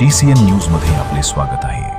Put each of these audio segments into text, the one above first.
T C N न्यूजमध्ये आपले स्वागत आहे.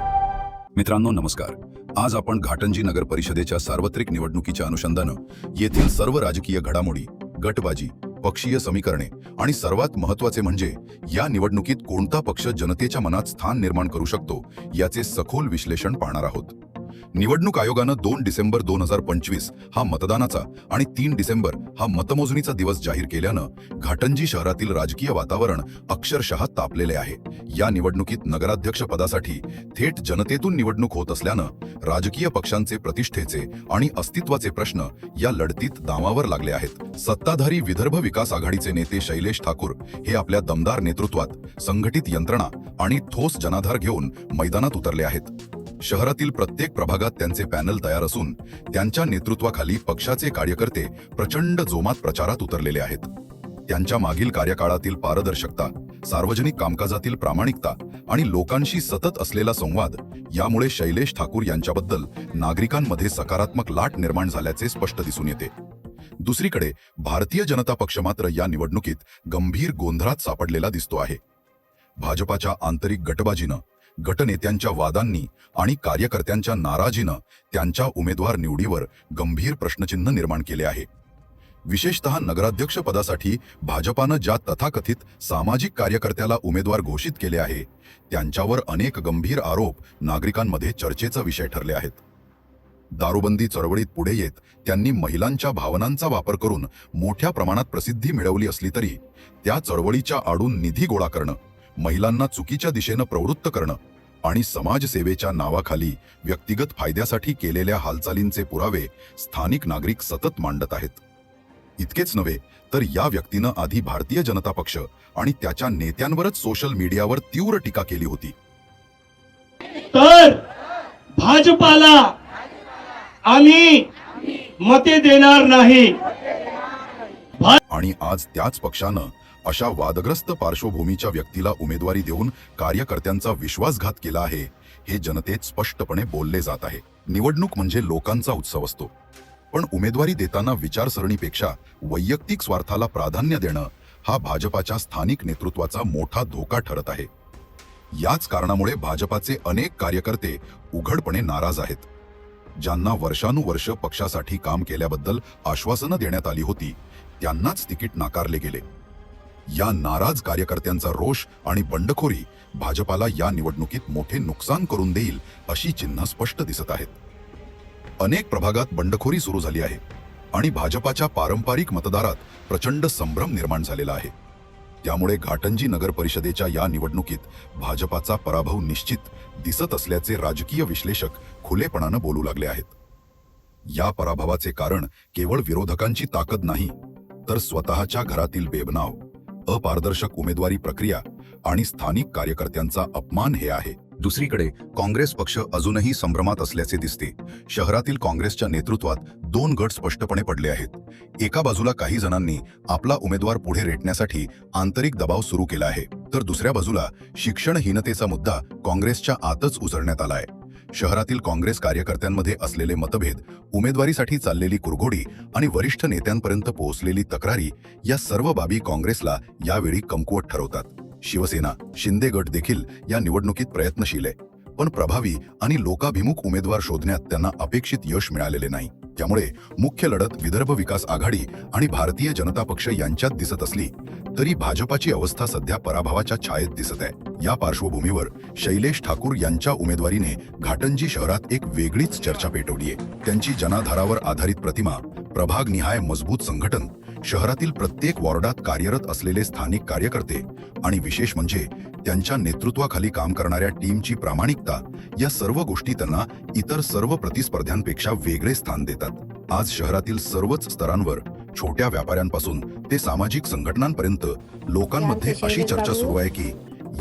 मित्रांनो नमस्कार. आज आपण घाटंजी नगर परिषदेच्या सार्वत्रिक निवडणुकीच्या अनुषंगानं येथील सर्व राजकीय घडामोडी गटबाजी पक्षीय समीकरणे आणि सर्वात महत्त्वाचे म्हणजे या निवडणुकीत कोणता पक्ष जनतेच्या मनात स्थान निर्माण करू शकतो याचे सखोल विश्लेषण पाहणार आहोत. निवडणूक आयोगानं दोन डिसेंबर दोन हजार पंचवीस हा मतदानाचा आणि तीन डिसेंबर हा मतमोजणीचा दिवस जाहीर केल्यानं घाटंजी शहरातील राजकीय वातावरण अक्षरशः तापलेले आहे. या निवडणुकीत नगराध्यक्ष पदासाठी थेट जनतेतून निवडणूक होत असल्यानं राजकीय पक्षांचे प्रतिष्ठेचे आणि अस्तित्वाचे प्रश्न या लढतीत दामावर लागले आहेत. सत्ताधारी विदर्भ विकास आघाडीचे नेते शैलेश ठाकूर हे आपल्या दमदार नेतृत्वात संघटित यंत्रणा आणि ठोस जनाधार घेऊन मैदानात उतरले आहेत. शहरातील प्रत्येक प्रभागात त्यांचे पॅनल तयार असून त्यांच्या नेतृत्वाखाली पक्षाचे कार्यकर्ते प्रचंड जोमात प्रचारात उतरलेले आहेत. त्यांच्या मागील कार्यकाळातील पारदर्शकता सार्वजनिक कामकाजातील प्रामाणिकता आणि लोकांशी सतत असलेला संवाद यामुळे शैलेश ठाकूर यांच्याबद्दल नागरिकांमध्ये सकारात्मक लाट निर्माण झाल्याचे स्पष्ट दिसून येते. दुसरीकडे भारतीय जनता पक्ष मात्र या निवडणुकीत गंभीर गोंधळात सापडलेला दिसतो आहे. भाजपाच्या आंतरिक गटबाजीनं गटनेत्यांच्या वादांनी आणि कार्यकर्त्यांच्या नाराजीनं त्यांच्या उमेदवार निवडीवर गंभीर प्रश्नचिन्ह निर्माण केले आहे. विशेषतः नगराध्यक्ष पदासाठी भाजपानं ज्या तथाकथित सामाजिक कार्यकर्त्याला उमेदवार घोषित केले आहे त्यांच्यावर अनेक गंभीर आरोप नागरिकांमध्ये चर्चेचा विषय ठरले आहेत. दारूबंदी चळवळीत पुढे येत त्यांनी महिलांच्या भावनांचा वापर करून मोठ्या प्रमाणात प्रसिद्धी मिळवली असली तरी त्या चळवळीच्या आडून निधी गोळा करणं महिलांना चुकीच्या दिशेनं प्रवृत्त करणं आणि समाजसेवेच्या नावाखाली व्यक्तिगत फायद्यासाठी केलेल्या हालचालींचे पुरावे स्थानिक नागरिक सतत मांडत आहेत. इतकेच नव्हे तर या व्यक्तीनं आधी भारतीय जनता पक्ष आणि त्याच्या नेत्यांवरच सोशल मीडियावर तीव्र टीका केली होती. तर भाजपाला आम्ही मते देणार नाही. आणि आज त्याच पक्षानं अशा वादग्रस्त पार्श्वभूमीच्या व्यक्तीला उमेदवारी देऊन कार्यकर्त्यांचा विश्वासघात केला आहे हे जनतेत स्पष्टपणे बोलले जात आहे. निवडणूक म्हणजे लोकांचा उत्सव असतो. पण उमेदवारी देताना विचारसरणीपेक्षा वैयक्तिक स्वार्थाला प्राधान्य देणं हा भाजपाच्या स्थानिक नेतृत्वाचा मोठा धोका ठरत आहे. याच कारणामुळे भाजपाचे अनेक कार्यकर्ते उघडपणे नाराज आहेत. ज्यांना वर्षानुवर्ष पक्षासाठी काम केल्याबद्दल आश्वासनं देण्यात आली होती त्यांनाच तिकीट नाकारले गेले. या नाराज कार्यकर्त्यांचा रोष आणि बंडखोरी भाजपाला या निवडणुकीत मोठे नुकसान करून देईल अशी चिन्ह स्पष्ट दिसत आहेत. अनेक प्रभागात बंडखोरी सुरू झाली आहे आणि भाजपाच्या पारंपरिक मतदारात प्रचंड संभ्रम निर्माण झालेला आहे. त्यामुळे घाटंजी नगर परिषदेच्या या निवडणुकीत भाजपाचा पराभव निश्चित दिसत असल्याचे राजकीय विश्लेषक खुलेपणानं बोलू लागले आहेत. या पराभवाचे कारण केवळ विरोधकांची ताकद नाही तर स्वतःच्या घरातील बेबनाव अपारदर्शक उमेदवारी प्रक्रिया आणि स्थानिक कार्यकर्त्यांचा अपमान हे आहे. दुसरीकडे काँग्रेस पक्ष अजूनही संभ्रमात असल्याचे दिसते. शहरातील काँग्रेसच्या नेतृत्वात दोन गट स्पष्टपणे पडले आहेत. एका बाजूला काही जणांनी आपला उमेदवार पुढे रेटण्यासाठी आंतरिक दबाव सुरू केला आहे तर दुसऱ्या बाजूला शिक्षणहीनतेचा मुद्दा काँग्रेसच्या आतच उचलण्यात आलाय. शहरातील काँग्रेस कार्यकर्त्यांमध्ये असलेले मतभेद उमेदवारीसाठी चाललेली कुरघोडी आणि वरिष्ठ नेत्यांपर्यंत पोहोचलेली तक्रारी या सर्व बाबी काँग्रेसला यावेळी कमकुवत ठरवतात. शिवसेना शिंदे गट देखील या निवडणुकीत प्रयत्नशील आहे. पण प्रभावी आणि लोकाभिमुख उमेदवार शोधण्यात त्यांना अपेक्षित यश मिळालेले नाही. त्यामुळे मुख्य लढत विदर्भ विकास आघाडी आणि भारतीय जनता पक्ष यांच्यात दिसत असली तरी भाजपाची अवस्था सध्या पराभवाच्या छायेत दिसत आहे. या पार्श्वभूमीवर शैलेश ठाकूर यांच्या उमेदवारीने घाटंजी शहरात एक वेगळीच चर्चा पेटवली आहे. त्यांची जनाधारावर आधारित प्रतिमा प्रभागनिहाय मजबूत संघटन शहरातील प्रत्येक वॉर्डात कार्यरत असलेले स्थानिक कार्यकर्ते आणि विशेष म्हणजे त्यांच्या नेतृत्वाखाली काम करणाऱ्या टीमची प्रामाणिकता या सर्व गोष्टी त्यांना इतर सर्व प्रतिस्पर्ध्यांपेक्षा वेगळे स्थान देतात. आज शहरातील सर्वच स्तरांवर छोट्या व्यापाऱ्यांपासून ते सामाजिक संघटनांपर्यंत लोकांमध्ये अशी चर्चा सुरू आहे की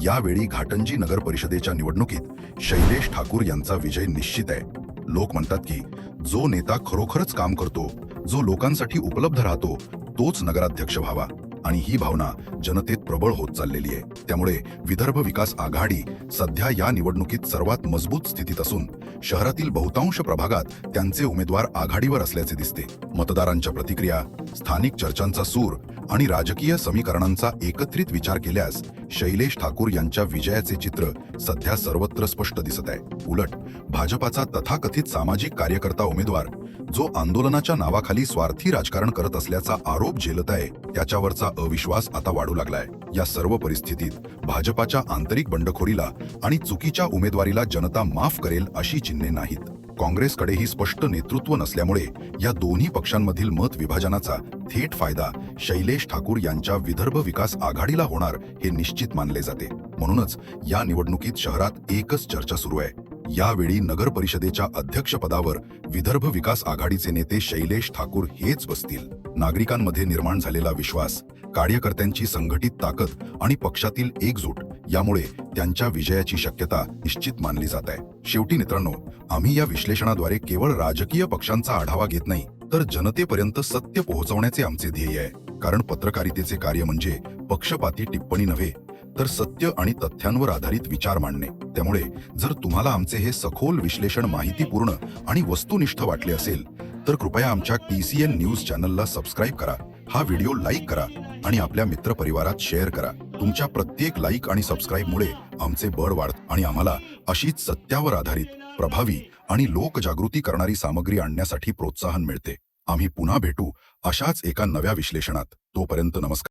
यावेळी घाटंजी नगर परिषदेच्या निवडणुकीत शैलेश ठाकूर यांचा विजय निश्चित आहे. लोक म्हणतात की जो नेता खरोखरच काम करतो जो लोकांसाठी उपलब्ध राहतो तोच नगराध्यक्ष व्हावा. आणि ही भावना जनतेत प्रबळ होत चाललेली आहे. त्यामुळे विदर्भ विकास आघाडी सध्या या निवडणुकीत सर्वात मजबूत स्थितीत असून शहरातील बहुतांश प्रभागात त्यांचे उमेदवार आघाडीवर असल्याचे दिसते. मतदारांच्या प्रतिक्रिया स्थानिक चर्चांचा सूर आणि राजकीय समीकरणांचा एकत्रित विचार केल्यास शैलेश ठाकूर यांच्या विजयाचे चित्र सध्या सर्वत्र स्पष्ट दिसत आहे. उलट भाजपाचा तथाकथित सामाजिक कार्यकर्ता उमेदवार जो आंदोलनाच्या नावाखाली स्वार्थी राजकारण करत असल्याचा आरोप झेलत आहे त्याच्यावरचा अविश्वास आता वाढू लागलाय. या सर्व परिस्थितीत भाजपाच्या आंतरिक बंडखोरीला आणि चुकीच्या उमेदवारीला जनता माफ करेल अशी चिन्हे नाहीत. काँग्रेसकडेही स्पष्ट नेतृत्व नसल्यामुळे या दोन्ही पक्षांमधील मत विभाजनाचा थेट फायदा शैलेश ठाकूर यांच्या विदर्भ विकास आघाडीला होणार हे निश्चित मानले जाते. म्हणूनच या निवडणुकीत शहरात एकच चर्चा सुरू आहे. यावेळी नगर परिषदेच्या अध्यक्षपदावर विदर्भ विकास आघाडीचे नेते शैलेश ठाकूर हेच बसतील. नागरिकांमध्ये निर्माण झालेला विश्वास कार्यकर्त्यांची संघटित ताकद आणि पक्षातील एकजूट यामुळे त्यांच्या विजयाची शक्यता निश्चित मानली जात आहे. शेवटी मित्रांनो आम्ही या विश्लेषणाद्वारे केवळ राजकीय पक्षांचा आढावा घेत नाही तर जनतेपर्यंत सत्य पोहोचवण्याचे आमचे ध्येय आहे. कारण पत्रकारितेचे कार्य म्हणजे पक्षपाती टिप्पणी नव्हे तर सत्य आणि तथ्यांवर आधारित विचार मांडणे. त्यामुळे जर तुम्हाला आमचे हे सखोल विश्लेषण माहितीपूर्ण आणि वस्तुनिष्ठ वाटले असेल तर कृपया आमच्या टी सी एन न्यूज चॅनलला सबस्क्राईब करा हा व्हिडिओ लाईक करा आणि आपल्या मित्रपरिवारात शेअर करा. तुमच्या प्रत्येक लाईक आणि सबस्क्राईबमुळे आमचे बळ वाढत आणि आम्हाला अशीच सत्यावर आधारित प्रभावी आणि लोकजागृती करणारी सामग्री आणण्यासाठी प्रोत्साहन मिळते. आम्ही पुन्हा भेटू अशाच एका नव्या विश्लेषणात. तोपर्यंत नमस्कार.